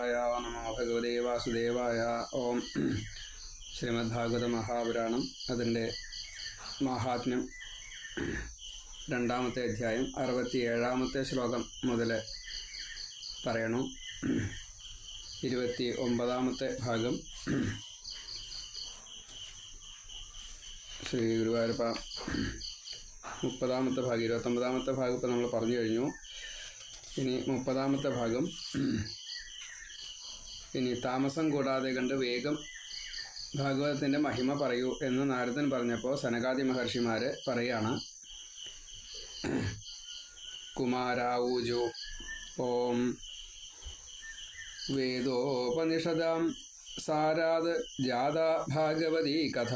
നമോ ഭഗവതേ വാസുദേവായ ഓം ശ്രീമദ് ഭാഗവത മഹാപുരാണം അതിന്റെ മഹാത്മ്യം രണ്ടാമത്തെ അധ്യായം അറുപത്തിയേഴാമത്തെ ശ്ലോകം മുതൽ പറയണു. ഇരുപത്തി ഒമ്പതാമത്തെ ഭാഗം. ശ്രീ ഗുരുവായൂരപ്പ മുപ്പതാമത്തെ ഭാഗം ഇരുപത്തൊമ്പതാമത്തെ ഭാഗം ഇപ്പം നമ്മൾ പറഞ്ഞു കഴിഞ്ഞു. ഇനി മുപ്പതാമത്തെ ഭാഗം. ഇനി താമസം കൂടാതെ കണ്ട് വേഗം ഭാഗവതത്തിന്റെ മഹിമ പറയൂ എന്ന് നാരദൻ പറഞ്ഞപ്പോൾ സനകാദി മഹർഷിമാർ പറയാണ് കുമാരാവൂജു ഓം വേദോപനിഷദാം സാരാത് ജാത ഭാഗവതി കഥ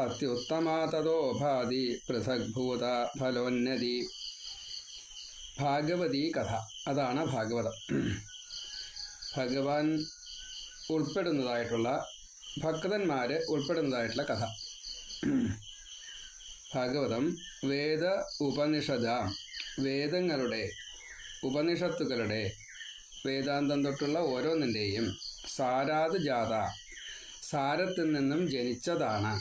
അത്യുത്തമാ തതോ ഭാതി പൃഥഗ്ഭൂത ഫലോന്നതി. ഭാഗവതി കഥ അതാണ് ഭാഗവതം. ഭഗവാൻ ഉൾപ്പെടുന്നതായിട്ടുള്ള ഭക്തന്മാർ ഉൾപ്പെടുന്നതായിട്ടുള്ള കഥ. ഭാഗവതം വേദ ഉപനിഷദ വേദങ്ങളുടെ ഉപനിഷത്തുകളുടെ വേദാന്തം തൊട്ടുള്ള ഓരോന്നിന്റെയും സാരാത് ജാത സാരത്തിൽ നിന്നും ജനിച്ചതാണ്.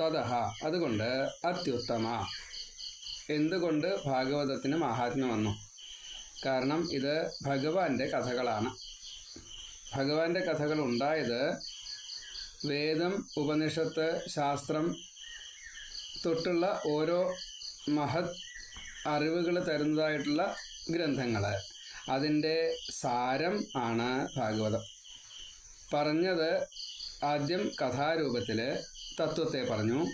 തതഹ അതുകൊണ്ട് അത്യുത്തമ. എന്തുകൊണ്ട് ഭാഗവതത്തിന് മഹാത്മ്യം വന്നു? കാരണം ഇത് ഭഗവാന്റെ കഥകളാണ്. ഭഗവാന്റെ കഥകൾ ഉണ്ടായത് വേദം ഉപനിഷത്ത് ശാസ്ത്രം തൊട്ടുള്ള ഓരോ മഹത് അറിവുകൾ തരുന്നതായിട്ടുള്ള ഗ്രന്ഥങ്ങൾ. അതിന്റെ സാരം ആണ് ഭാഗവതം. പറഞ്ഞത് ആദ്യം കഥാരൂപത്തിൽ തത്വത്തെ പറഞ്ഞു.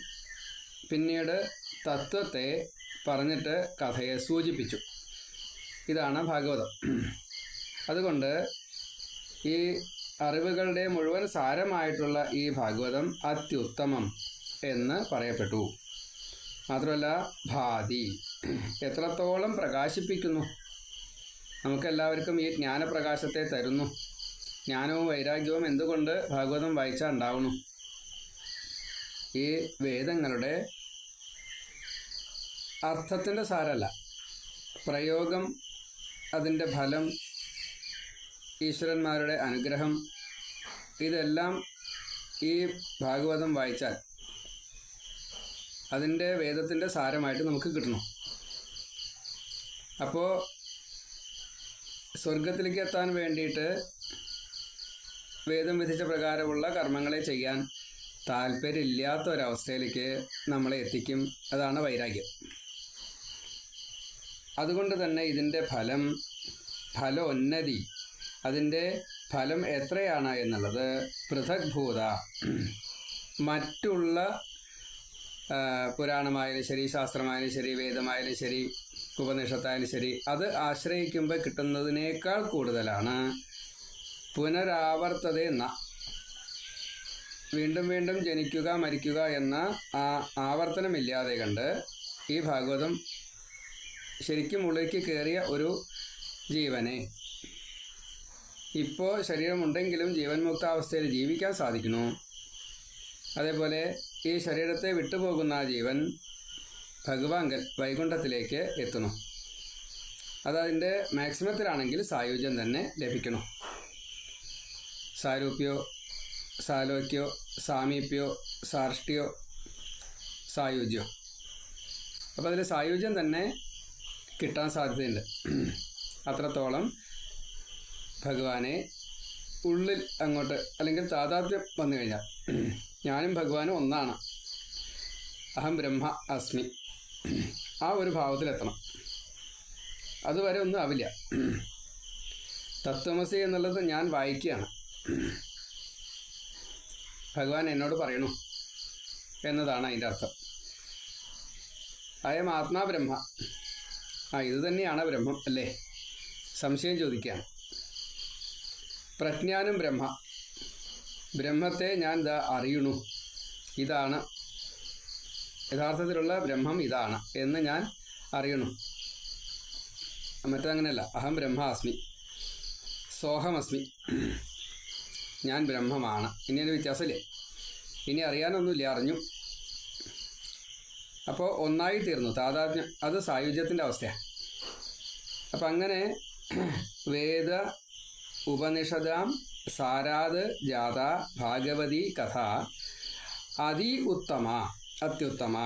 പിന്നീട് തത്വത്തെ പറഞ്ഞിട്ട് കഥയെ സൂചിപ്പിച്ചു. ഇതാണ് ഭാഗവതം. അതുകൊണ്ട് ഈ അറിവുകളുടെ മുഴുവൻ സാരമായിട്ടുള്ള ഈ ഭാഗവതം അത്യുത്തമം എന്ന് പറയപ്പെട്ടു. മാത്രമല്ല ഭാതി എത്രത്തോളം പ്രകാശിപ്പിക്കുന്നു? നമുക്കെല്ലാവർക്കും ഈ ജ്ഞാനപ്രകാശത്തെ തരുന്നു. ജ്ഞാനവും വൈരാഗ്യവും എന്തുകൊണ്ട് ഭാഗവതം വായിച്ചാൽ ഉണ്ടാവുന്നു? ഈ വേദങ്ങളുടെ അർത്ഥത്തിന്റെ സാരമല്ല പ്രയോഗം അതിന്റെ ഫലം ഈശ്വരന്മാരുടെ അനുഗ്രഹം. ഇതെല്ലാം ഈ ഭാഗവതം വായിച്ചാൽ അതിന്റെ വേദത്തിന്റെ സാരമായിട്ട് നമുക്ക് കിട്ടണം. അപ്പോൾ സ്വർഗത്തിലേക്ക് എത്താൻ വേണ്ടിയിട്ട് വേദം വിധിച്ച പ്രകാരമുള്ള കർമ്മങ്ങളെ ചെയ്യാൻ താല്പര്യമില്ലാത്ത ഒരവസ്ഥയിലേക്ക് നമ്മളെ എത്തിക്കും. അതാണ് വൈരാഗ്യം. അതുകൊണ്ട് തന്നെ ഇതിന്റെ ഫലം ഫലോന്നതി അതിന്റെ ഫലം എത്രയാണ് എന്നുള്ളത്. പൃഥക്ഭൂത. മറ്റുള്ള പുരാണമായാലും ശരി ശാസ്ത്രമായാലും ശരി വേദമായാലും ശരി ഉപനിഷത്തായാലും ശരി അത് ആശ്രയിക്കുമ്പോൾ കിട്ടുന്നതിനേക്കാൾ കൂടുതലാണ്. പുനരാവർത്തത എന്ന വീണ്ടും വീണ്ടും ജനിക്കുക മരിക്കുക എന്ന ആ ആവർത്തനമില്ലാതെ കണ്ട് ഈ ഭാഗവതം ശരിക്കും ഉള്ളിലേക്ക് കയറിയ ഒരു ജീവനെ ഇപ്പോൾ ശരീരമുണ്ടെങ്കിലും ജീവൻ മുക്താവസ്ഥയിൽ ജീവിക്കാൻ സാധിക്കുന്നു. അതേപോലെ ഈ ശരീരത്തെ വിട്ടുപോകുന്ന ജീവൻ ഭഗവാങ്കൽ വൈകുണ്ഠത്തിലേക്ക് എത്തുന്നു. അതതിന്റെ മാക്സിമത്തിലാണെങ്കിൽ സായുജ്യം തന്നെ ലഭിക്കണം സാരൂപ്യോ സാലോക്യോ സാമീപ്യോ സാർഷ്ടിയോ സായുജ്യോ. അപ്പോൾ അതിൽ സായുജ്യം തന്നെ കിട്ടാൻ സാധ്യതയുണ്ട്. അത്രത്തോളം ഭഗവാനെ ഉള്ളിൽ അങ്ങോട്ട് അല്ലെങ്കിൽ താതാത്മ്യം വന്നു കഴിഞ്ഞാൽ ഞാനും ഭഗവാനും ഒന്നാണ്. അഹം ബ്രഹ്മ അസ്മി. ആ ഒരു ഭാവത്തിലെത്തണം. അതുവരെ ഒന്നും ആവില്ല. തത്വമസി എന്നുള്ളത് ഞാൻ വായിക്കുകയാണ്. ഭഗവാൻ എന്നോട് പറയണു എന്നതാണ് അതിന്റെ അർത്ഥം. അയം ആത്മാ ബ്രഹ്മ. ആ ഇത് തന്നെയാണ് ബ്രഹ്മം അല്ലേ? സംശയം ചോദിക്കുകയാണ്. പ്രജ്ഞാനം ബ്രഹ്മ. ബ്രഹ്മത്തെ ഞാൻ ഇതാ അറിയണു. ഇതാണ്. യഥാർത്ഥത്തിലുള്ള ബ്രഹ്മം ഇതാണ് എന്ന് ഞാൻ അറിയണു. മറ്റങ്ങനെയല്ല അഹം ബ്രഹ്മാസ്മി. സോഹമസ്മി. ഞാൻ ബ്രഹ്മമാണ്. ഇനി എന്റെ വ്യത്യാസമില്ലേ? ഇനി അറിയാനൊന്നുമില്ല അറിഞ്ഞു. അപ്പോൾ ഒന്നായി തീർന്നു. താതാത്മ്യം. അത് സായുജ്യത്തിന്റെ അവസ്ഥയാണ് അപ്പം അങ്ങനെ വേദ ഉപനിഷദാം സാരാത് ജാത ഭാഗവതി കഥ അതി ഉത്തമ അത്യുത്തമ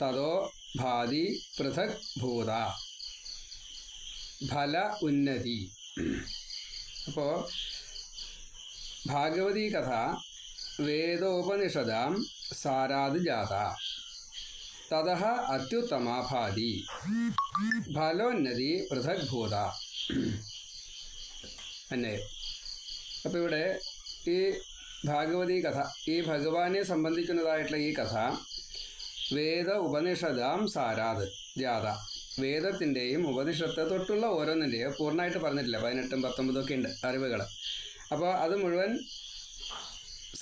തതോ ഭാതി പൃഥക് ഭൂത ഫല ഉന്നതി അപ്പോൾ ഭാഗവതി കഥ വേദോപനിഷദാം സാരാത് ജാത തത അത്യുത്തമ ഭാതി ഫലോന്നതി പൃഥക് അന്നെ അപ്പോൾ ഇവിടെ ഈ ഭാഗവതി കഥ ഈ ഭഗവാനെ സംബന്ധിക്കുന്നതായിട്ടുള്ള ഈ കഥ വേദ ഉപനിഷദാം സാരാത് ജാത വേദത്തിന്റെയും ഉപനിഷത്ത് തൊട്ടുള്ള ഓരോന്നിന്റെയും പൂർണമായിട്ട് പറഞ്ഞിട്ടില്ല. പതിനെട്ടും പത്തൊമ്പതും ഒക്കെ ഉണ്ട് അറിവുകൾ അപ്പോൾ അത് മുഴുവൻ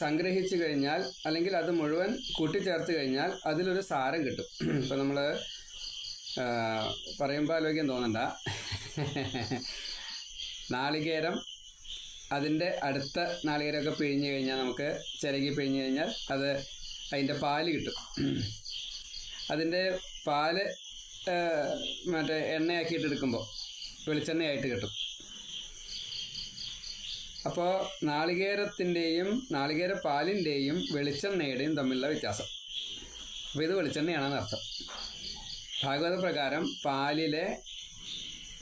സംഗ്രഹിച്ചു കഴിഞ്ഞാൽ അല്ലെങ്കിൽ അത് മുഴുവൻ കൂട്ടിച്ചേർത്ത് കഴിഞ്ഞാൽ അതിലൊരു സാരം കിട്ടും. ഇപ്പം നമ്മൾ പറയുമ്പോൾ ആലോചിക്കാൻ തോന്നണ്ട. നാളികേരം അതിന്റെ അടുത്ത നാളികേരമൊക്കെ പിഴിഞ്ഞു കഴിഞ്ഞാൽ നമുക്ക് ചിരകി പിഴിഞ്ഞു കഴിഞ്ഞാൽ അത് അതിന്റെ പാൽ കിട്ടും. അതിന്റെ പാൽ മറ്റേ എണ്ണയാക്കിയിട്ട് എടുക്കുമ്പോൾ വെളിച്ചെണ്ണയായിട്ട് കിട്ടും. അപ്പോൾ നാളികേരത്തിന്റെയും നാളികേര പാലിന്റെയും വെളിച്ചെണ്ണയുടെയും തമ്മിലുള്ള വ്യത്യാസം. അപ്പോൾ ഇത് വെളിച്ചെണ്ണയാണെന്ന് അർത്ഥം. ഭാഗവത പ്രകാരം പാലിലെ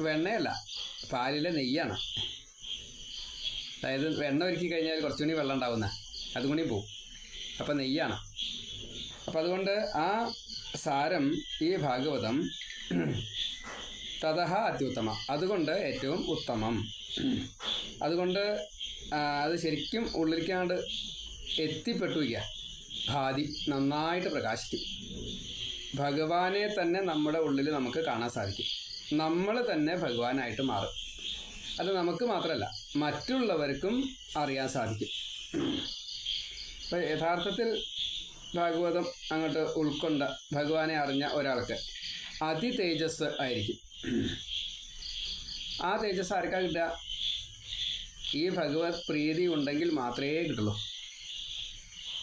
വെണ്ണയല്ല പാലിലെ നെയ്യാണ്. അതായത് വെണ്ണ ഒരുക്കി കഴിഞ്ഞാൽ കുറച്ചുകൂടി വെള്ളം ഉണ്ടാവുന്ന അതും കൂടി പോവും. അപ്പം നെയ്യാണ്. അപ്പം അതുകൊണ്ട് ആ സാരം ഈ ഭാഗവതം തഥ അത്യുത്തമ. അതുകൊണ്ട് ഏറ്റവും ഉത്തമം. അതുകൊണ്ട് അത് ശരിക്കും ഉള്ളിലേക്കാണ്ട് എത്തിപ്പെട്ടു വയ്ക്കുക ഭാതി നന്നായിട്ട് പ്രകാശിക്കും. ഭഗവാനെ തന്നെ നമ്മുടെ ഉള്ളിൽ നമുക്ക് കാണാൻ സാധിക്കും. നമ്മൾ തന്നെ ഭഗവാനായിട്ട് മാറും. അത് നമുക്ക് മാത്രമല്ല മറ്റുള്ളവർക്കും അറിയാൻ സാധിക്കും. ഇപ്പം യഥാർത്ഥത്തിൽ ഭാഗവതം അങ്ങോട്ട് ഉൾക്കൊണ്ട ഭഗവാനെ അറിഞ്ഞ ഒരാൾക്ക് അതി തേജസ് ആയിരിക്കും. ആ തേജസ് ആർക്കാ കിട്ടുക? ഈ ഭഗവത് പ്രീതി ഉണ്ടെങ്കിൽ മാത്രമേ കിട്ടുള്ളൂ.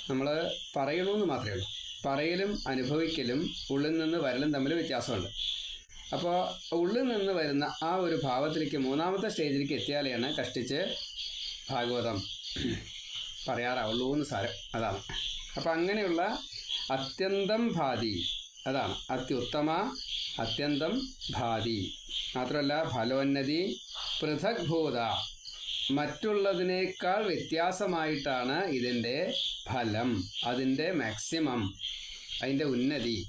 നമ്മൾ പറയണമെന്ന് മാത്രമേ ഉള്ളൂ. പറയലും അനുഭവിക്കലും ഉള്ളിൽ നിന്ന് വരലും തമ്മിൽ വ്യത്യാസമുണ്ട്. അപ്പോൾ ഉള്ളിൽ നിന്ന് വരുന്ന ആ ഒരു ഭാവത്തിലേക്ക് മൂന്നാമത്തെ സ്റ്റേജിലേക്ക് എത്തിയാലെയാണ് കഷ്ടിച്ച് ഭാഗവതം പറയാറാവുള്ളൂ എന്ന് സാരം. അതാണ്. അപ്പം അങ്ങനെയുള്ള അത്യന്തം ഭാതി അതാണ്. അത്യുത്തമ അത്യന്തം ഭാതി. മാത്രമല്ല ഫലോന്നതി പൃഥക് ഭൂത. മറ്റുള്ളതിനേക്കാൾ വ്യത്യാസമായിട്ടാണ് ഇതിന്റെ ഫലം അതിന്റെ മാക്സിമം അതിന്റെ ഉന്നതി.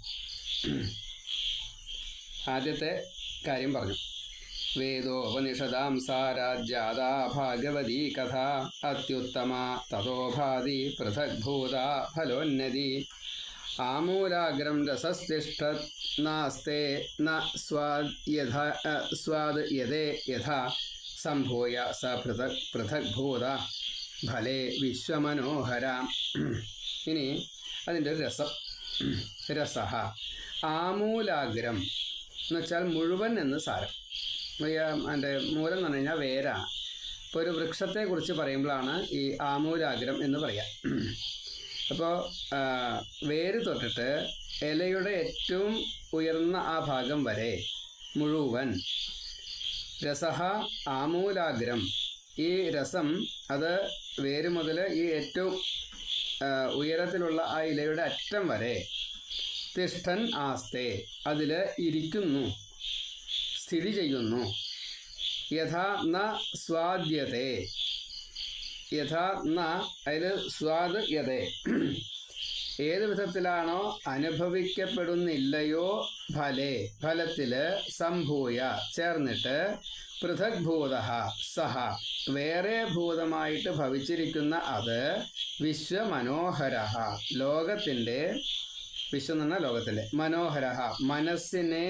ആദ്യത്തെ കാര്യം പറഞ്ഞു. വേദോപനിഷദാം സാരാജ്യാദാ ഭാഗവതി കഥ. അത്യുത്തമ. തഥോഭാതി പൃഥഗ്ഭൂത ഫലോന്നതി. ആമൂലാഗ്രം രസസ്തിഷ്ഠ നാസ്തേ ന സ്വാദ് യഥ സ്വാദ് യഥേ യഥാ. സംഭൂയ സ പൃഥക് പൃഥഗ്ഭൂത. ഫലേ വിശ്വമനോഹര. ഇനി അതിന്റെ രസം. രസ ആമൂലാഗ്രം എന്ന് വെച്ചാൽ മുഴുവൻ എന്ന് സാരം. എന്റെ മൂലം എന്ന് പറഞ്ഞു കഴിഞ്ഞാൽ വേരാണ് ഇപ്പോൾ ഒരു വൃക്ഷത്തെക്കുറിച്ച് പറയുമ്പോഴാണ് ഈ ആമൂലാഗ്രം എന്ന് പറയുക അപ്പോൾ വേര് തൊട്ടിട്ട് ഇലയുടെ ഏറ്റവും ഉയർന്ന ആ ഭാഗം വരെ മുഴുവൻ രസഹ ആമൂലാഗ്രം. ഈ രസം അത് വേര് മുതൽ ഈ ഏറ്റവും ഉയരത്തിലുള്ള ആ ഇലയുടെ അറ്റം വരെ തിഷ്ഠൻ ആസ്തേ. അതിൽ ഇരിക്കുന്നു. സ്ഥിതി ചെയ്യുന്നു. യഥാ ന സ്വാദ്യത്തെ യഥാ ന അതിൽ സ്വാദ് യതേ. ഏത് വിധത്തിലാണോ അനുഭവിക്കപ്പെടുന്നില്ലയോ ഫലേ. ഫലത്തിൽ സംഭൂയ. ചേർന്നിട്ട് പൃഥക് ഭൂത സഹ. വേറെ ഭൂതമായിട്ട് ഭവിച്ചിരിക്കുന്ന അത് വിശ്വമനോഹര. ലോകത്തിന്റെ വിശ്വം എന്ന് പറഞ്ഞാൽ ലോകത്തിന്റെ മനോഹര മനസ്സിനെ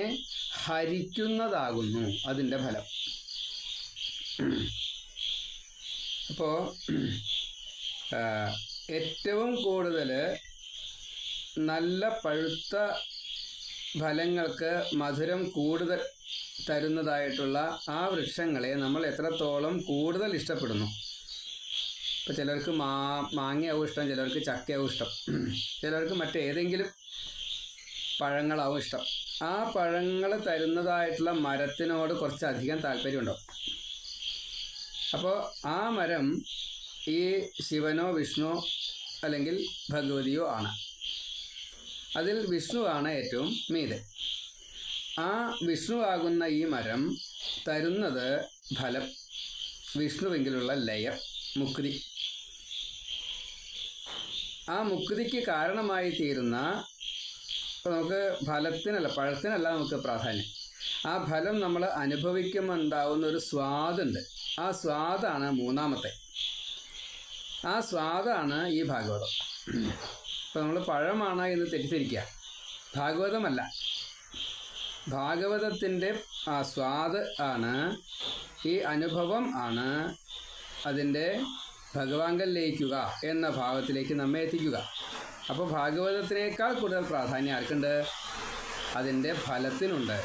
ഹരിക്കുന്നതാകുന്നു അതിന്റെ ഫലം. അപ്പോൾ ഏറ്റവും കൂടുതൽ നല്ല പഴുത്ത ഫലങ്ങൾക്ക് മധുരം കൂടുതൽ തരുന്നതായിട്ടുള്ള ആ വൃക്ഷങ്ങളെ നമ്മൾ എത്രത്തോളം കൂടുതൽ ഇഷ്ടപ്പെടുന്നു. ഇപ്പോൾ ചിലർക്ക് മാ മാങ്ങയാവും ഇഷ്ടം ചിലർക്ക് ചക്കയാവും ഇഷ്ടം. ചിലർക്ക് മറ്റേതെങ്കിലും പഴങ്ങളാവും ഇഷ്ടം. ആ പഴങ്ങൾ തരുന്നതായിട്ടുള്ള മരത്തിനോട് കുറച്ചധികം താല്പര്യമുണ്ടാവും. അപ്പോൾ ആ മരം ഈ ശിവനോ വിഷ്ണു അല്ലെങ്കിൽ ഭഗവതിയോ ആണ്. അതിൽ വിഷ്ണുവാണ് ഏറ്റവും മീതെ. ആ വിഷ്ണുവാകുന്ന ഈ മരം തരുന്നത് ഫലം വിഷ്ണുവെങ്കിലുള്ള ലയ മുക്തി. ആ മുക്തിക്ക് കാരണമായി തീരുന്ന ഇപ്പം നമുക്ക് ഫലത്തിനല്ല പഴത്തിനല്ല നമുക്ക് പ്രാധാന്യം. ആ ഫലം നമ്മൾ അനുഭവിക്കുമ്പോൾ ഉണ്ടാവുന്ന ഒരു സ്വാദുണ്ട്. ആ സ്വാദാണ് മൂന്നാമത്തെ. ആ സ്വാദാണ് ഈ ഭാഗവതം. ഇപ്പം നമ്മൾ പഴമാണ് എന്ന് തെറ്റിദ്ധരിക്കുക. ഭാഗവതമല്ല. ഭാഗവതത്തിന്റെ ആ സ്വാദ് ആണ് ഈ അനുഭവം ആണ് അതിന്റെ ഭഗവാങ്കൽ ലയിക്കുക എന്ന ഭാവത്തിലേക്ക് നമ്മെ എത്തിക്കുക. അപ്പോൾ ഭാഗവതത്തിനേക്കാൾ കൂടുതൽ പ്രാധാന്യം ആർക്കുണ്ട്? അതിന്റെ ഫലത്തിനുണ്ട്.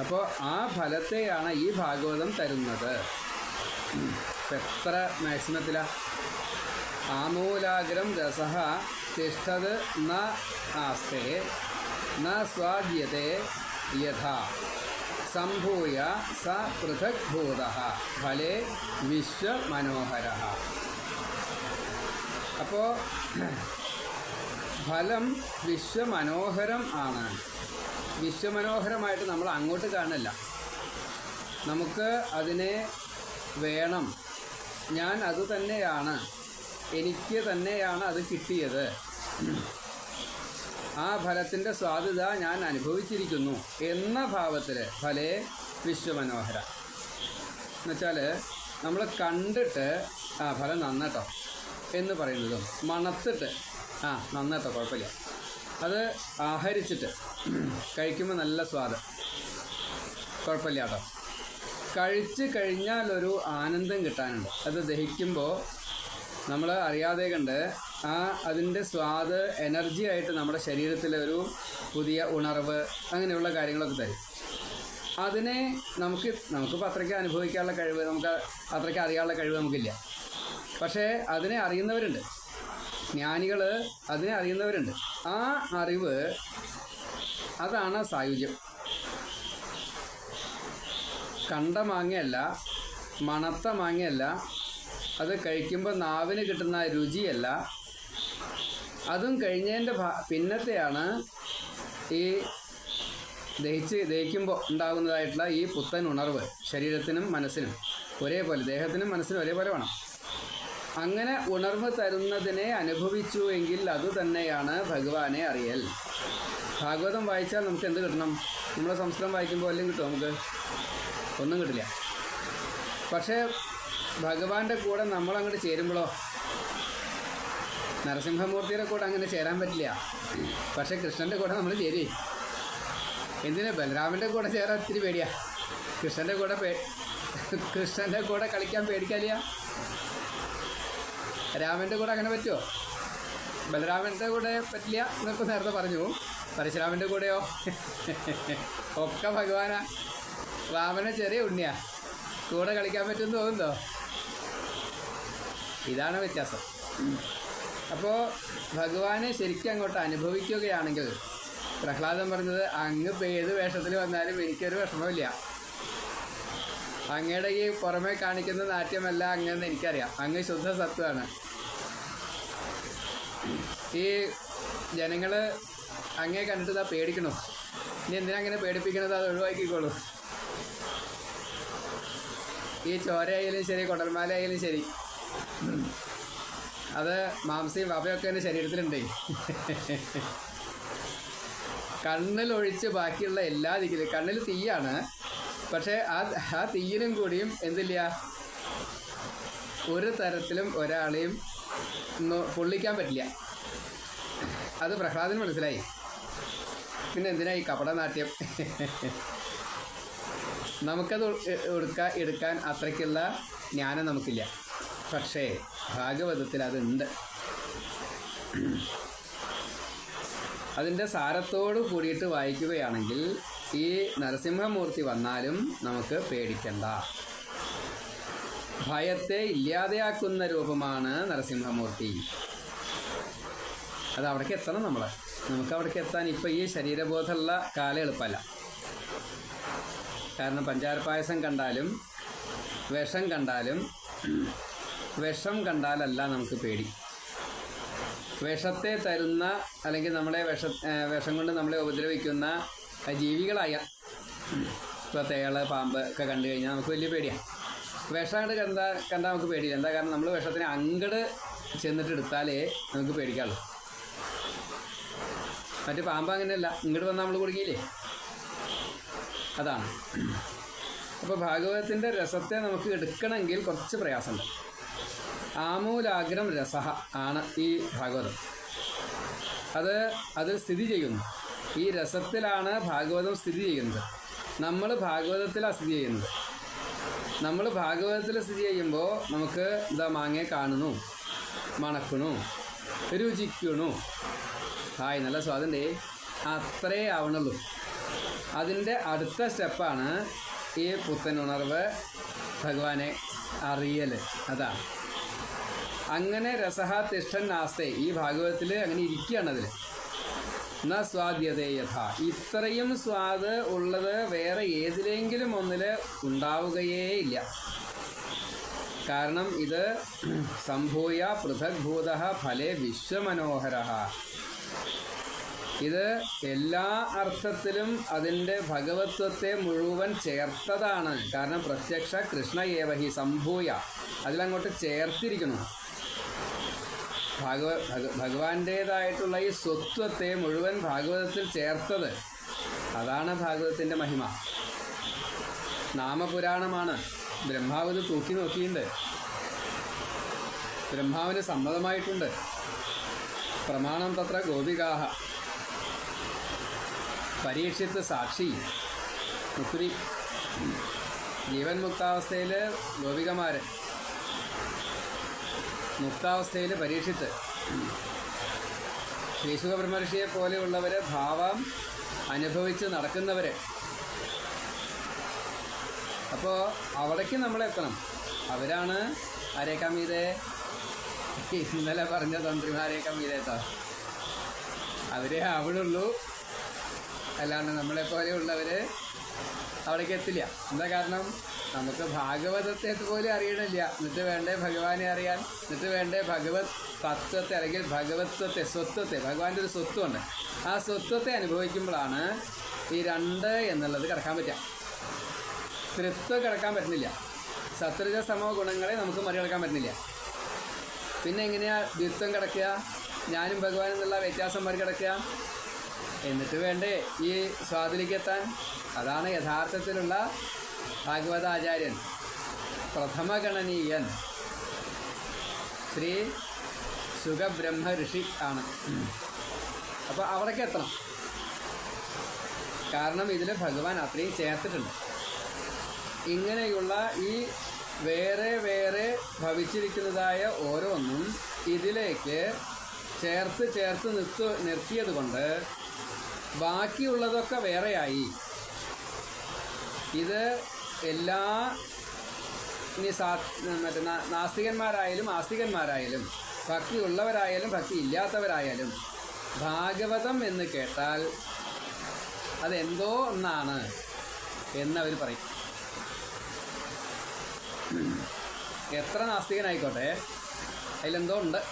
അപ്പോൾ ആ ഫലത്തെയാണ് ഈ ഭാഗവതം തരുന്നത്. എത്ര മാക്സിമത്തിലാണ് ആമൂലാഗ്രം രസഹ തിഷ്ഠത് ന ആസ്തേ ന സ്വാദ്യത്തെ യഥാ. സംഭൂയ സ പൃഥക് ഭൂത ഫലേ വിശ്വമനോഹര. അപ്പോൾ ഫലം വിശ്വമനോഹരം ആണ്. വിശ്വമനോഹരമായിട്ട് നമ്മൾ അങ്ങോട്ട് കാണില്ല. നമുക്ക് അതിനെ വേണം. ഞാൻ അത് തന്നെയാണ്. എനിക്ക് തന്നെയാണ് അത് കിട്ടിയത്. ആ ഫലത്തിന്റെ സ്വാധീത ഞാൻ അനുഭവിച്ചിരിക്കുന്നു എന്ന ഭാവത്തിൽ ഫലേ വിശ്വമനോഹര. എന്നുവെച്ചാൽ നമ്മൾ കണ്ടിട്ട് ആ ഫലം നന്നട്ടോ എന്ന് പറയുന്നതും മണത്തിട്ട് ആ നന്നായിട്ടോ കുഴപ്പമില്ല. അത് ആഹരിച്ചിട്ട് കഴിക്കുമ്പോൾ നല്ല സ്വാദ്. കുഴപ്പമില്ല കേട്ടോ കഴിച്ച് കഴിഞ്ഞാൽ ഒരു ആനന്ദം കിട്ടാനുണ്ട്. അത് ദഹിക്കുമ്പോൾ നമ്മൾ അറിയാതെ കണ്ട് ആ അതിന്റെ സ്വാദ് എനർജി ആയിട്ട് നമ്മുടെ ശരീരത്തിലെ ഒരു പുതിയ ഉണർവ് അങ്ങനെയുള്ള കാര്യങ്ങളൊക്കെ തരും. അതിനെ നമുക്ക് നമുക്കിപ്പോൾ അത്രയ്ക്ക് അനുഭവിക്കാനുള്ള കഴിവ് നമുക്ക് അത്രയ്ക്ക് അറിയാനുള്ള കഴിവ് നമുക്കില്ല. പക്ഷേ അതിനെ അറിയുന്നവരുണ്ട്. ജ്ഞാനികൾ അതിനെ അറിയുന്നവരുണ്ട്. ആ അറിവ് അതാണ് സായുജ്യം. കണ്ട മാങ്ങയല്ല മണത്ത മാങ്ങയല്ല അത് കഴിക്കുമ്പോൾ നാവിന് കിട്ടുന്ന രുചിയല്ല. അതും കഴിഞ്ഞതിന്റെ പിന്നത്തെയാണ് ഈ ദഹിച്ച് ദഹിക്കുമ്പോൾ ഉണ്ടാകുന്നതായിട്ടുള്ള ഈ പുത്തൻ ഉണർവ് ശരീരത്തിനും മനസ്സിനും. ഒരേപോലെ ദേഹത്തിനും മനസ്സിനും ഒരേപോലെ വേണം. അങ്ങനെ ഉണർവ് തരുന്നതിനെ അനുഭവിച്ചു എങ്കിൽ അതുതന്നെയാണ് ഭഗവാനെ അറിയൽ. ഭാഗവതം വായിച്ചാൽ നമുക്ക് എന്ത് കിട്ടണം? നമ്മളെ സംസ്കൃതം വായിക്കുമ്പോൾ എല്ലാം കിട്ടും നമുക്ക്? ഒന്നും കിട്ടില്ല. പക്ഷേ ഭഗവാന്റെ കൂടെ നമ്മൾ അങ്ങോട്ട് ചേരുമ്പോഴോ? നരസിംഹമൂർത്തിയുടെ കൂടെ അങ്ങനെ ചേരാൻ പറ്റില്ല. പക്ഷേ കൃഷ്ണന്റെ കൂടെ നമ്മൾ ചേരി. എന്തിനാ ബലരാമന്റെ കൂടെ ചേരാൻ ഒത്തിരി പേടിയാ? കൃഷ്ണന്റെ കൂടെ പേ കൃഷ്ണന്റെ കൂടെ കളിക്കാൻ പേടിക്കാലിയ രാമന്റെ കൂടെ അങ്ങനെ പറ്റുമോ ബലരാമന്റെ കൂടെ പറ്റില്ല എന്നൊക്കെ നേരത്തെ പറഞ്ഞു. പരശുരാമന്റെ കൂടെയോ? ഒക്കെ ഭഗവാനാ. രാമനെ ചെറിയ ഉണ്ണിയാ. കൂടെ കളിക്കാൻ പറ്റുമെന്ന് തോന്നുന്നോ ഇതാണ് വ്യത്യാസം. അപ്പോൾ ഭഗവാനെ ശരിക്കും അങ്ങോട്ട് അനുഭവിക്കുകയാണെങ്കിൽ പ്രഹ്ലാദൻ പറഞ്ഞത് അങ്ങ് ഏത് വേഷത്തിൽ വന്നാലും എനിക്കൊരു വിഷമമില്ല. അങ്ങയുടെ ഈ പുറമെ കാണിക്കുന്ന നാട്യമല്ല അങ്ങെന്ന് എനിക്കറിയാം. അങ്ങ് ശുദ്ധ സത്വമാണ് ഈ ജനങ്ങൾ അങ്ങേ കണ്ടിട്ട് ഇതാ പേടിക്കണോ. ഇനി എന്തിനാ അങ്ങനെ പേടിപ്പിക്കണത്? അത് ഒഴിവാക്കിക്കോളൂ. ഈ ചോരയായാലും ശരി കൊടൽമാലയായാലും ശരി. അത് മാംസയും വവയൊക്കെ എന്റെ ശരീരത്തിലുണ്ട്. കണ്ണിലൊഴിച്ച് ബാക്കിയുള്ള എല്ലാ ദിക്കിലും കണ്ണിൽ തീയാണ് പക്ഷേ ആ ആ തീയിലും കൂടിയും എന്തില്ല? ഒരു തരത്തിലും ഒരാളെയും നോ- പൊള്ളിക്കാൻ പറ്റില്ല. അത് പ്രഹ്ലാദിന് മനസ്സിലായി. പിന്നെ എന്തിനാ ഈ കപടനാട്യം? നമുക്കത് ഉ- എടുക്കാൻ എടുക്കാൻ അത്രയ്ക്കുള്ള ജ്ഞാനം നമുക്കില്ല. പക്ഷേ ഭാഗവതത്തിൽ അതുണ്ട്. അതിന്റെ സാരത്തോട് കൂടിയിട്ട് വായിക്കുകയാണെങ്കിൽ ഈ നരസിംഹമൂർത്തി വന്നാലും നമുക്ക് പേടിക്കണ്ട. ഭയത്തെ ഇല്ലാതെയാക്കുന്ന രൂപമാണ് നരസിംഹമൂർത്തി. അത് അവിടേക്ക് എത്തണം നമ്മൾ നമുക്ക് അവിടേക്ക് എത്താൻ ഇപ്പോൾ ഈ ശരീരബോധമുള്ള കാലം എളുപ്പമല്ല. കാരണം പഞ്ചാര പായസം കണ്ടാലും വിഷം കണ്ടാലും വിഷം കണ്ടാലല്ല നമുക്ക് പേടി. വിഷത്തെ തരുന്ന അല്ലെങ്കിൽ നമ്മളെ വിഷ വിഷം കൊണ്ട് നമ്മളെ ഉപദ്രവിക്കുന്ന ജീവികളായ ഇപ്പോൾ തേൾ പാമ്പ് ഒക്കെ കണ്ടു കഴിഞ്ഞാൽ നമുക്ക് വലിയ പേടിയാണ് വിഷം അങ്ങോട്ട് കണ്ടാൽ കണ്ടാൽ നമുക്ക് പേടിയില്ല. എന്താ കാരണം നമ്മൾ വിഷത്തിന് അങ്ങട് ചെന്നിട്ട് എടുത്താലേ നമുക്ക് പേടിക്കാള്ളൂ മറ്റു പാമ്പ് അങ്ങനെയല്ല. ഇങ്ങോട്ട് വന്നാൽ നമ്മൾ കുടുങ്ങിയില്ലേ? അതാണ്. അപ്പോൾ ഭാഗവതത്തിന്റെ രസത്തെ നമുക്ക് എടുക്കണമെങ്കിൽ കുറച്ച് പ്രയാസമുണ്ട്. ആമൂലാഗ്രം രസഹ ആണ് ഈ ഭാഗവതം. അത് അത് സ്ഥിതി ചെയ്യുന്നു. ഈ രസത്തിലാണ് ഭാഗവതം സ്ഥിതി ചെയ്യുന്നത്. നമ്മൾ ഭാഗവതത്തിലാണ് സ്ഥിതി ചെയ്യുന്നത്. നമ്മൾ ഭാഗവതത്തിൽ സ്ഥിതി ചെയ്യുമ്പോൾ നമുക്ക് എന്താ മാങ്ങയെ കാണുന്നു മണക്കണു രുചിക്കണു ഹായ് നല്ല സ്വാദുണ്ടേ അത്രേ ആവണുള്ളൂ. അതിന്റെ അടുത്ത സ്റ്റെപ്പാണ് ഈ പുത്തൻ ഉണർവ് ഭഗവാനെ അറിയൽ അതാ. അങ്ങനെ രസഹ തിഷ്ഠൻ നാസ്തേ. ഈ ഭാഗവതത്തിൽ അങ്ങനെ ഇരിക്കുകയാണ് അതിൽ ന സ്വാദ്യതേ ഇത്രയും സ്വാദ് ഉള്ളത് വേറെ ഏതിലെങ്കിലും ഒന്നിൽ ഉണ്ടാവുകയേ ഇല്ല. കാരണം ഇത് സംഭൂയ പൃഥക്ഭൂത ഫലേ വിശ്വമനോഹര. ഇത് എല്ലാ അർത്ഥത്തിലും അതിന്റെ ഭഗവത്വത്തെ മുഴുവൻ ചേർത്തതാണ്. കാരണം പ്രത്യക്ഷ കൃഷ്ണ ഏവഹി സംഭൂയ. അതിലങ്ങോട്ട് ചേർത്തിരിക്കുന്നു. ഭാഗവ ഭഗ ഭഗവാന്റേതായിട്ടുള്ള ഈ സ്വത്വത്തെ മുഴുവൻ ഭാഗവതത്തിൽ ചേർത്തത് അതാണ് ഭാഗവതത്തിന്റെ മഹിമ. നാമപുരാണമാണ്. ബ്രഹ്മാവ് തൂക്കി നോക്കിയിട്ടുണ്ട് ബ്രഹ്മാവിന് സമ്മതമായിട്ടുണ്ട്. പ്രമാണം തത്ര ഗോപികാഹ. പരീക്ഷിത്ത് സാക്ഷി. മുക്കുരി ജീവൻ മുക്താവസ്ഥയിൽ ഗോപികമാർ മുക്താവസ്ഥയിൽ പരീക്ഷിച്ച്. ശ്രീശുഖ ബ്രഹ്മർഷിയെ പോലെയുള്ളവരെ ഭാവം അനുഭവിച്ച് നടക്കുന്നവരെ. അപ്പോൾ അവിടേക്ക് നമ്മളെത്തണം അവരാണ് ആരേക്കാം ഇത് ഇന്നലെ പറഞ്ഞ തന്ത്രിമാരേക്കാം മീതേത്താ അവരെ അവിടുള്ളൂ അല്ലാണ്ട് നമ്മളെ പോലെയുള്ളവർ അവിടേക്ക് എത്തില്ല. എന്താ കാരണം? നമുക്ക് ഭാഗവതത്തെ പോലെ അറിയണില്ല. എന്നിട്ട് വേണ്ടേ ഭഗവാനെ അറിയാൻ? എന്നിട്ട് വേണ്ടേ ഭഗവത് തത്വത്തെ അല്ലെങ്കിൽ ഭഗവത്വത്തെ സ്വത്വത്തെ? ഭഗവാന്റെ ഒരു സ്വത്വമുണ്ട്. ആ സ്വത്വത്തെ അനുഭവിക്കുമ്പോഴാണ് ഈ രണ്ട് എന്നുള്ളത് കിടക്കാൻ പറ്റുക. തൃത്വം കിടക്കാൻ പറ്റുന്നില്ല. സത്രിജ സമോ ഗുണങ്ങളെ നമുക്ക് മറികടക്കാൻ പറ്റുന്നില്ല. പിന്നെ എങ്ങനെയാ ദ്വിത്വം കിടക്കുക? ഞാനും ഭഗവാൻ എന്നുള്ള വ്യത്യാസം മറികടക്കുക എന്നിട്ട് വേണ്ടേ ഈ സ്വാതിലേക്കെത്താൻ അതാണ് യഥാർത്ഥത്തിലുള്ള ഭാഗവതാചാര്യൻ പ്രഥമഗണനീയൻ ശ്രീ സുഖബ്രഹ്മ ഋഷി ആണ്. അപ്പോൾ അവിടേക്ക് എത്തണം. കാരണം ഇതിൽ ഭഗവാൻ അത്രയും ചേർത്തിട്ടുണ്ട്. ഇങ്ങനെയുള്ള ഈ വേറെ വേറെ ഭവിച്ചിരിക്കുന്നതായ ഓരോന്നും ഇതിലേക്ക് ചേർത്ത് ചേർത്ത് നിർത്ത് നിർത്തിയത് കൊണ്ട് ബാക്കിയുള്ളതൊക്കെ വേറെയായി. ഇത് എല്ലാ ഇനി സാ മറ്റേ നാസ്തികന്മാരായാലും ആസ്തികന്മാരായാലും ഭക്തി ഉള്ളവരായാലും ഭക്തി ഇല്ലാത്തവരായാലും ഭാഗവതം എന്ന് കേട്ടാൽ അതെന്തോ ഒന്നാണ് എന്നവർ പറയും. എത്ര നാസ്തികനായിക്കോട്ടെ അതിലെന്തോ ഉണ്ട്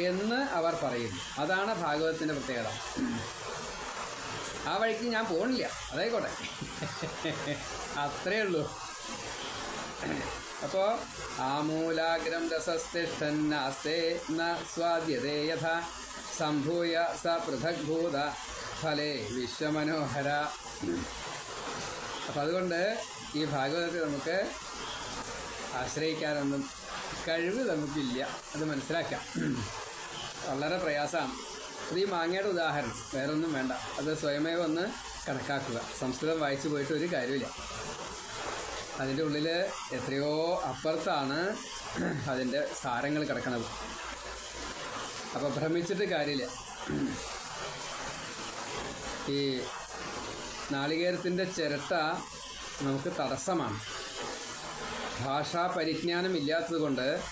എന്ന് അവർ പറയും. അതാണ് ഭാഗവതത്തിന്റെ പ്രത്യേകത. ആ വഴിക്ക് ഞാൻ പോകണില്ല അതായിക്കോട്ടെ. അത്രേ ഉള്ളൂ. അപ്പോൾ ആമൂലാഗ്രം രസസ്തിഷ്ഠന്നാസ്തേ ന സ്വാദ്യതേ യഥ. സംഭൂയ സ പൃഥക്ഭൂത ഫലേ വിശ്വമനോഹര. അപ്പം അതുകൊണ്ട് ഈ ഭാഗവതത്തെ നമുക്ക് ആശ്രയിക്കാനൊന്നും കഴിവ് നമുക്കില്ല. അത് മനസ്സിലാക്കാം. വളരെ പ്രയാസമാണ്. അത് ഈ മാങ്ങയുടെ ഉദാഹരണം. വേറൊന്നും വേണ്ട. അത് സ്വയമേ വന്ന് കണക്കാക്കുക. സംസ്കൃതം വായിച്ചു പോയിട്ട് ഒരു കാര്യമില്ല അതിന്റെ ഉള്ളിൽ എത്രയോ അപ്പുറത്താണ് അതിന്റെ സാരങ്ങൾ കിടക്കുന്നത്. അപ്പോൾ ഭ്രമിച്ചിട്ട് കാര്യമില്ല. ഈ നാളികേരത്തിന്റെ ചിരട്ട നമുക്ക് തടസ്സമാണ്. ഭാഷാ പരിജ്ഞാനം ഇല്ലാത്തത് കൊണ്ട്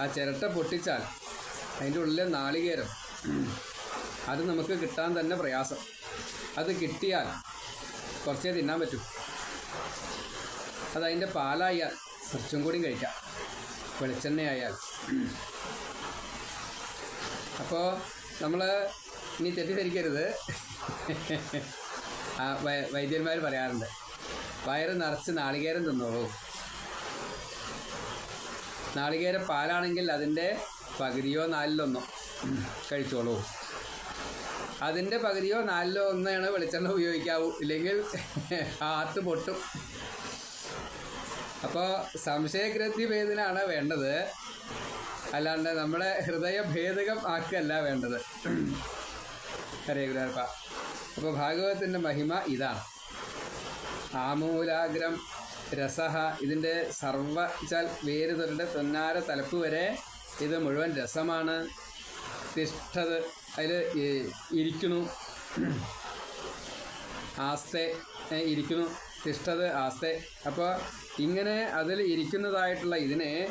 ആ ചിരട്ട പൊട്ടിച്ചാൽ അതിന്റെ ഉള്ളിലെ നാളികേരം അത് നമുക്ക് കിട്ടാൻ തന്നെ പ്രയാസം. അത് കിട്ടിയാൽ കുറച്ചേ തിന്നാൻ പറ്റൂ. അതതിന്റെ പാലായാൽ കുറച്ചും കൂടി കഴിക്കാം. വെളിച്ചെണ്ണയായാൽ. അപ്പോൾ നമ്മൾ ഇനി തെറ്റിദ്ധരിക്കരുത്. വൈദ്യന്മാർ പറയാറുണ്ട് വയറ് നിറച്ച് നാളികേരം തിന്നോളൂ. നാളികേര പാലാണെങ്കിൽ അതിന്റെ പകുതിയോ നാലിലൊന്നോ. കഴിച്ചോളൂ. അതിന്റെ പകുതിയോ നാലിലോ ഒന്നാണ് വെളിച്ചെണ്ണ ഉപയോഗിക്കാവൂ. ഇല്ലെങ്കിൽ ആത്ത് പൊട്ടും. അപ്പോൾ സംശയഗ്രന്ഥി ഭേദനാണ് വേണ്ടത്. അല്ലാണ്ട് നമ്മുടെ ഹൃദയ ഭേദകം ആക്കല്ല വേണ്ടത്. ഹരേ ഗുരുപ്പ അപ്പോൾ ഭാഗവതത്തിന്റെ മഹിമ ഇതാണ്. ആമൂലാഗ്രം രസഹ. ഇതിന്റെ സർവച്ചാൽ വേര് തൊട്ട് തൊന്നാര തലപ്പ് വരെ ഇത് മുഴുവൻ രസമാണ്. തിഷ്ഠത് അതിൽ ഇരിക്കുന്നു. ആസ്തെ ഇരിക്കുന്നു. തിഷ്ഠത് ആസ്തെ. അപ്പോൾ ഇങ്ങനെ അതിൽ ഇരിക്കുന്നതായിട്ടുള്ള ഇതിനെ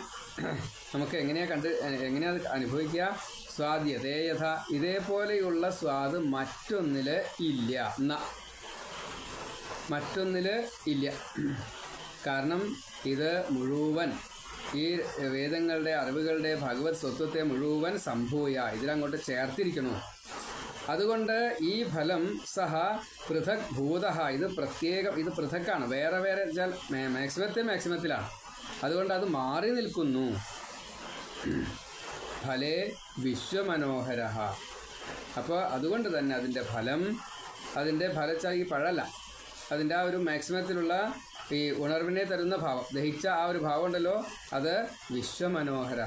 നമുക്ക് എങ്ങനെയാ കണ്ട് എങ്ങനെയാ അനുഭവിക്കുക? സ്വാദ്യതേ യഥ. ഇതേപോലെയുള്ള സ്വാദ് മറ്റൊന്നിൽ ഇല്ല. ന. മറ്റൊന്നിൽ ഇല്ല. കാരണം ഇത് മുഴുവൻ ഈ വേദങ്ങളുടെ അറിവുകളുടെ ഭഗവത് സ്വത്വത്തെ മുഴുവൻ സംഭൂയ. ഇതിലങ്ങോട്ട് ചേർത്തിരിക്കുന്നു. അതുകൊണ്ട് ഈ ഫലം സഹ പൃഥക് ഭൂത ഇത് പ്രത്യേകം ഇത് പൃഥക്കാണ്. വേറെ വേറെ വെച്ചാൽ മാക്സിമത്തെ മാക്സിമത്തിലാണ്. അതുകൊണ്ട് അത് മാറി നിൽക്കുന്നു. ഫലേ വിശ്വമനോഹര അപ്പോൾ അതുകൊണ്ട് തന്നെ അതിന്റെ ഫലം അതിന്റെ ഫലച്ചാൽ ഈ പഴല്ല. അതിന്റെ ആ ഒരു മാക്സിമത്തിലുള്ള ഈ ഉണർവിനെ തരുന്ന ഭാവം. ദഹിച്ച ആ ഒരു ഭാവം ഉണ്ടല്ലോ അത് വിശ്വമനോഹര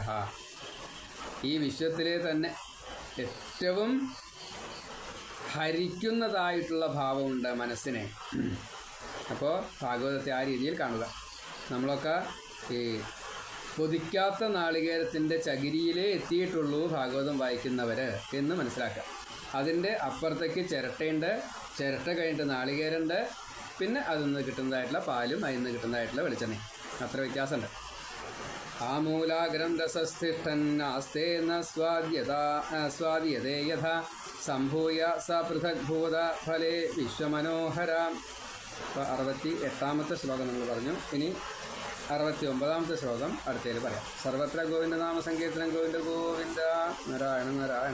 ഈ വിശ്വത്തിലെ തന്നെ ഏറ്റവും ഹരിക്കുന്നതായിട്ടുള്ള ഭാവമുണ്ട് മനസ്സിനെ. അപ്പോൾ ഭാഗവതത്തെ ആ രീതിയിൽ കാണുക. നമ്മളൊക്കെ ഈ കൊതിക്കാത്ത നാളികേരത്തിന്റെ ചകിരിയിലേ എത്തിയിട്ടുള്ളൂ ഭാഗവതം വായിക്കുന്നവർ എന്ന് മനസ്സിലാക്കുക. അതിന്റെ അപ്പുറത്തേക്ക് ചിരട്ടയുണ്ട് ചിരട്ട കഴിഞ്ഞിട്ട് നാളികേരുണ്ട് പിന്നെ അതിൽ നിന്ന് കിട്ടുന്നതായിട്ടുള്ള പാലും അതിൽ നിന്ന് കിട്ടുന്നതായിട്ടുള്ള വെളിച്ചെണ്ണയും. അത്ര വ്യത്യാസമുണ്ട്. ആമൂലാഗ്രം രസസ്ഥിഷ്ടന്നാസ്തേന സ്വാദ്യത സ്വാദ്യതേ യഥ. സംഭൂയ സ പൃഥക് ഭൂത ഫലേ വിശ്വമനോഹര. അറുപത്തി എട്ടാമത്തെ ശ്ലോകം നമ്മൾ പറഞ്ഞു. ഇനി അറുപത്തി ഒമ്പതാമത്തെ ശ്ലോകം അടുത്തതിൽ പറയാം. സർവത്ര ഗോവിന്ദനാമ നാമസങ്കീർത്തനം ഗോവിന്ദ ഗോവിന്ദ നാരായണ നാരായണ.